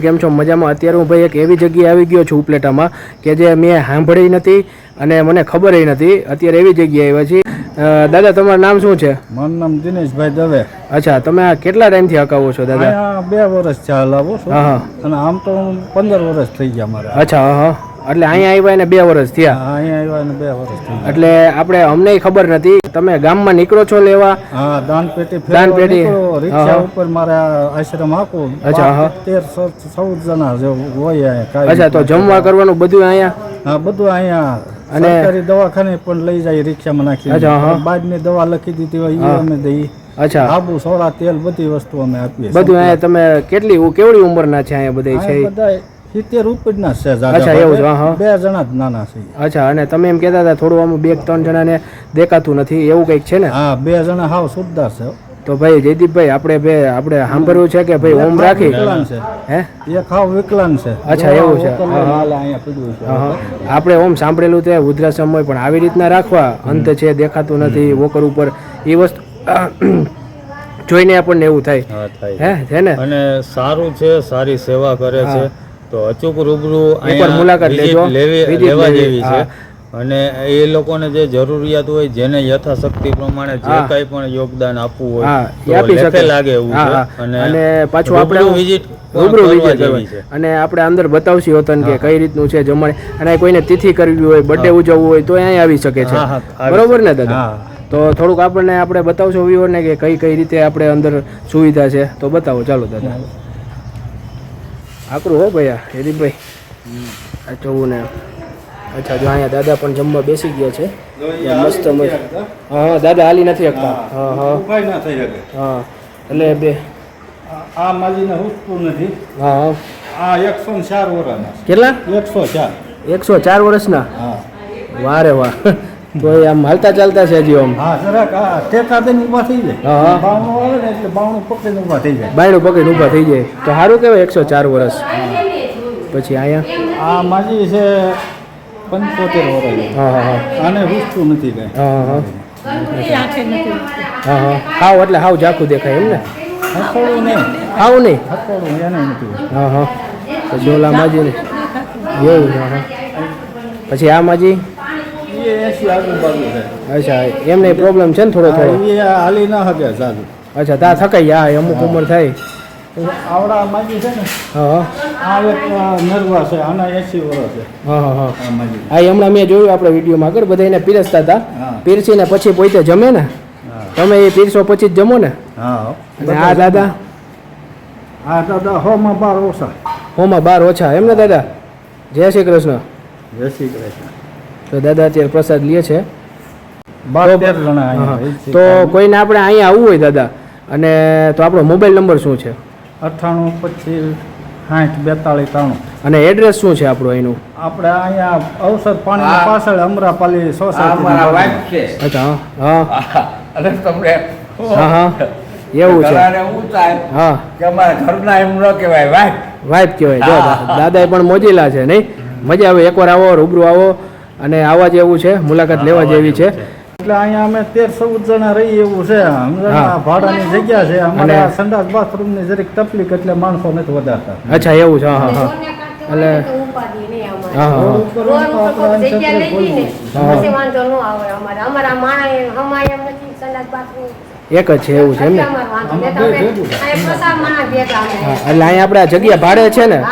કેમ છો? મજામાં? અત્યારે હું ભાઈ એક એવી જગ્યાએ આવી ગયો છું ઉપલેટામાં કે જે મેં સાંભળી નથી. અને મને ખબર નથી. અત્યારે એવી જગ્યાએ આવ્યા છીએ. દાદા તમારું નામ શું છે? મારું નામ દિનેશભાઈ દવે. અચ્છા તમે આ કેટલા ટાઈમથી હકાવો છો દાદા? બે વર્ષ છે. હલાવું છું અને આમ તો પંદર વર્ષ થઈ ગયા મારે. અચ્છા હા હા. એટલે અહીંયા આવ્યા એને બે વર્ષ થયા. અહીંયા આવ્યા એને બે વર્ષ એટલે આપણે અમને ખબર નથી. તમે ગામમાં નીકળો છો લેવા હા દાન પેટી દાન પેટી. રિક્ષા ઉપર મારા આશ્રમ આપો. અચ્છા, હા. તેર ચૌદ જણા જેવું હોય અચ્છા તો જમવા કરવાનું બધું અહીંયા? હા બધું અહીંયા. અને- સરકારી દવાખાને પણ લઈ જાય રિક્ષામાં નાખી અચ્છા, હા. દવા લખી દીધી હોય એ અમે દઈએ અચ્છા. આબુ સોડા તેલ બધી વસ્તુ અમે આપીએ બધું અહીંયા તમે કેટલી કેવડી ઉંમરના છે અહીંયા બધા છે? બધા સિત્તેર ઉપરના છે અચ્છા, એવું છે, હા. બે જણા જ નાના છે. અચ્છા અને તમે એમ કહેતા હતા થોડું આમ બે ત્રણ જણાને દેખાતું નથી એવું કંઈક છે ને? હા બે જણા હાવ સુદ્ધાર છે તો ભાઈ જયદીપભાઈ આપણે બે આપણે સાંભળ્યું છે કે ભાઈ ઓમ રાખી? છે. હે? એક હાવ વિકલાંગ છે. અચ્છા, એવું છે. છે. આપણે ઓમ સાંભળેલું તે વૃદ્ધાશ્રમ હોય પણ આવી રીતના રાખવા અંત છે દેખાતું નથી વોકર ઉપર એ વસ્તુ જોઈને આપણને એવું થાય. હે છે ને? અને સારું છે સારી સેવા કરે છે. તો અચૂક રૂબરૂ અહીંયા મુલાકાત લેજો. લેવા જેવી છે. અને એ લોકોને જે જરૂરિયાત હોય જેને યથાશક્તિ પ્રમાણે જે કઈ પણ યોગદાન આપવું હોય આપી શકે. લાગે એવું છે. અને પાછું આપણે રૂબરૂ વિઝિટ અને આપણે અંદર બતાવશી હોતન કે કઈ રીતનું છે જમણે. અને કોઈને તિથિ કરવી હોય બર્થડે ઉજવવું હોય તો અહીંયા આવી શકે છે. બરોબર ને દાદા? તો થોડુંક આપણને આપણે બતાવશો વ્યુઅરને કે કઈ કઈ રીતે આપણે અંદર સુવિધા છે. તો બતાવો ચાલો દાદા. આકરું હો ભાઈ હેદીપભાઈ આ જોવું ને. અચ્છા જો અહીંયા દાદા પણ જમવા બેસી ગયા છે. મસ્ત મસ્ત. હા હા દાદા હાલી નથી શકતા. હા હા ના થઈ શકે. હા એટલે બે. આ- માજીને હુસતું નથી. હા હા. આ એકસો ચાર વર્ષના કેટલા? એકસો ચાર. એકસો ચાર વર્ષના? હા. વારે વાહ. તો એ આમ હાલતા ચાલતા છે હજી આમ. હા જરાક આ ટેકા દઈને ઊભા થઈ જાય. હા, હા. બાવણું આવે ને એટલે બાવણું પકડીને ઊભા થઈ જાય. બાયણું પકડીને ઊભા થઈ જાય. તો સારું કહેવાય એકસો ચાર વર્ષ. પછી અહીંયા? આ માજી છે પંચોતેર વર્ષ. હા હા હા. આને રૂસતું નથી કઈ. હા હા હા. હા હાવ એટલે હાવ ઝાખું દેખાય એમ ને? નહીં. હાવ નહીં? હસોડું એને નથી હા હા. પછી ઓલા માજી એવું હા હા. પછી આ માજી? એ એસી છે. અચ્છા એમને પ્રોબ્લેમ છે ને થોડો થોડો? એ હાલી ના શકે સાધુ. અચ્છા તા થકાઈ આ અમુક ઉંમર થાય. આવડા માજી છે ને હા આ એક નરવા છે આના એસી વર્ષ છે. હા હા હા. આ હમણાં મેં જોયું આપણે વિડીયોમાં આગળ બધા એને પીરસતા હતા. પીરસીને પછી પોતે જમે ને. તમે એ પીરસો પછી જ જમો ને. હા આ દાદા? આ દાદા હો માં બાર ઓછા. હોમાં બાર ઓછા. એમ ને દાદા? જય શ્રી કૃષ્ણ. જય શ્રી કૃષ્ણ. તો દાદા અત્યારે પ્રસાદ લે છે. તો કોઈને આપણે અહીંયા આવવું હોય દાદા અને તો આપણો મોબાઈલ નંબર શું છે? અઠ્ઠાણું પચીસ સાઠ બેતાળીસ ત્રાણું. અને એડ્રેસ શું છે આપણું અહીંનું આપણે અહીંયા અવસર પાણી પાછળ અમરાપાલી સોસાયટી અચ્છા હા અરે તમને હા હા એવું છે. હા કે અમારા ઘરના એમ ન કહેવાય વાઇફ કહેવાય. દાદા પણ મોજીલા છે નહીં? મજા આવે એકવાર આવો રૂબરૂ આવો. અને આવા જેવું છે મુલાકાત લેવા જેવી છે. એટલે અહીંયા અમે તેર ચૌદ જણા રહીએ એવું છે. ભાડાની જગ્યા છે. અમારે અને- આ સંડાસ બાથરૂમની જરીક તકલીફ એટલે માણસો નથી વધારતા. અચ્છા એવું છે. હા હા એટલે એક જ છે એવું છે એમ ને? એટલે અહીંયા આપણે જગ્યા ભાડે છે ને?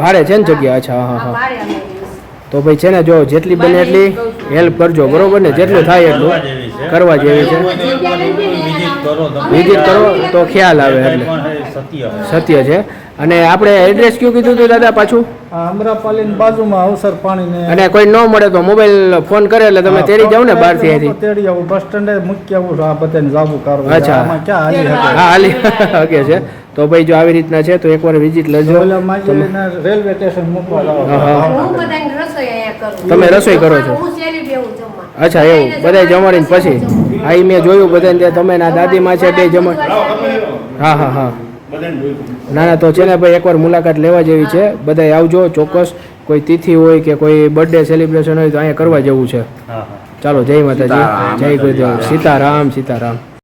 ભાડે છે. ને જગ્યા? અચ્છા હા હા. તો ભાઈ છે ને જો જેટલી બને એટલી હેલ્પ કરજો બરોબર ને? જેટલું થાય એટલું. કરવા જેવી છે? વિઝિટ કરો તમે. વિઝિટ કરો તો ખ્યાલ આવે એટલે. સત્ય છે. અને આપણે એડ્રેસ કયું કીધું હતું દાદા પાછું? આ અમરાપાલી બાજુમાં અવસર પાણી ને અને કોઈ ન મળે તો મોબાઈલ ફોન કરે એટલે તમે તેડી જાવ ને બહારથી અહીંથી. તેડી આવું બસ સ્ટેન્ડે મૂકી આવું છું આ બધાને જાવું કરો અચ્છા. આમાં હાલી હા હાલી ઓકે છે. તો ભાઈ જો આવી રીતના છે તો એકવાર વિઝિટ લેજો. રેલવે સ્ટેશન મૂકવા તમે રસોઈ કરો છો? અચ્છા એવું. બધા જમાડીને પછી હા એ મેં જોયું બધાને ત્યાં. તમે ના દાદીમાં છે બે જમા હા હા હા. ના ના તો છે ને ભાઈ એકવાર મુલાકાત લેવા જેવી છે. બધાય આવજો ચોક્કસ. કોઈ તિથિ હોય કે કોઈ બર્થડે સેલિબ્રેશન હોય તો અહીંયા કરવા જેવું છે. ચાલો જય માતાજી. જય ગુરુદેવ. સીતારામ સીતારામ.